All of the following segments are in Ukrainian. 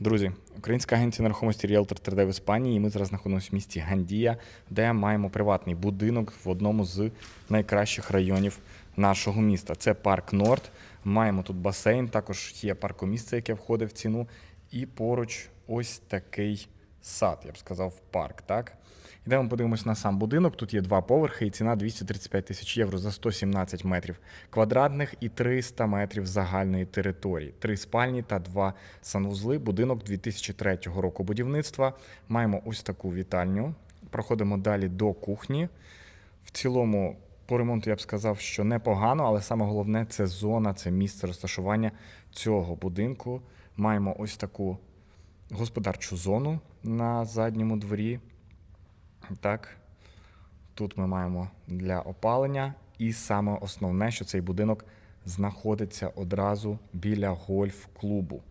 Друзі, українська агенція нерухомості Realtor 3D в Іспанії. І ми зараз знаходимося в місті Гандія, де маємо приватний будинок в одному з найкращих районів нашого міста. Це парк Норд. Маємо тут басейн, також є паркомісце, яке входить в ціну. І поруч ось такий сад, я б сказав, парк. Так? Йдемо подивимось на сам будинок. Тут є два поверхи, і ціна 235 тисяч євро за 117 метрів квадратних і 300 метрів загальної території. Три спальні та два санвузли. Будинок 2003 року будівництва. Маємо ось таку вітальню. Проходимо далі до кухні. В цілому, по ремонту я б сказав, що непогано, але саме головне це зона, це місце розташування цього будинку. Маємо ось таку господарчу зону на задньому дворі. Так, тут ми маємо для опалення, і саме основне, що цей будинок знаходиться одразу біля гольф-клубу.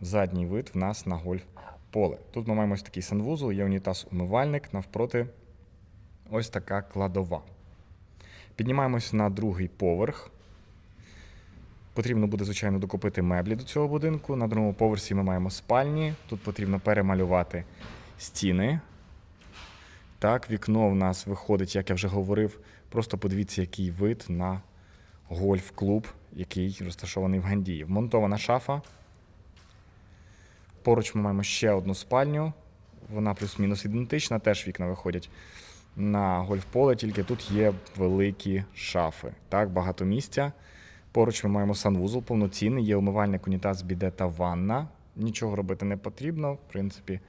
Задній вид в нас на гольф-поле. Тут ми маємо ось такий санвузол, є унітаз-умивальник, навпроти ось така кладова. Піднімаємось на другий поверх. Потрібно буде, звичайно, докупити меблі до цього будинку. На другому поверсі ми маємо спальні. Тут потрібно перемалювати стіни. Так, вікно в нас виходить, як я вже говорив. Просто подивіться, який вид на гольф-клуб, який розташований в Гандії. Вмонтована шафа. Поруч ми маємо ще одну спальню. Вона плюс-мінус ідентична, теж вікна виходять на гольф-поле, тільки тут є великі шафи. Так, багато місця. Поруч ми маємо санвузол повноцінний, є умивальник, унітаз, біде та ванна. Нічого робити не потрібно. В принципі,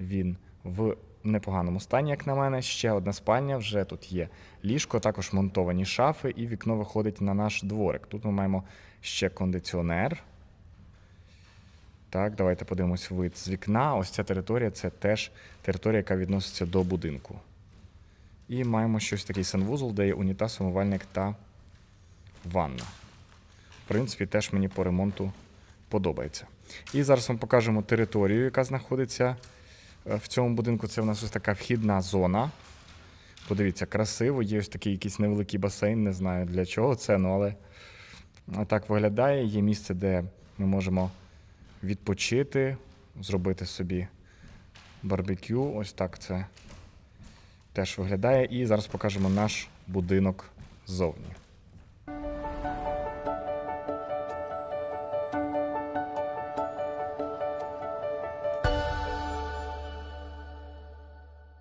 він в непоганому стані, як на мене. Ще одна спальня, вже тут є ліжко, також монтовані шафи, і вікно виходить на наш дворик. Тут ми маємо ще кондиціонер. Так, давайте подивимось вид з вікна. Ось ця територія це теж територія, яка відноситься до будинку. І маємо щось такий санвузол, де є унітаз, умивальник та ванна. В принципі, теж мені по ремонту подобається. І зараз вам покажемо територію, яка знаходиться е, в цьому будинку. Це у нас ось така вхідна зона. Подивіться, красиво, є ось такий якийсь невеликий басейн, не знаю для чого це, ну але так виглядає. Є місце, де ми можемо відпочити, зробити собі барбекю. Ось так це теж виглядає. І зараз покажемо наш будинок ззовні.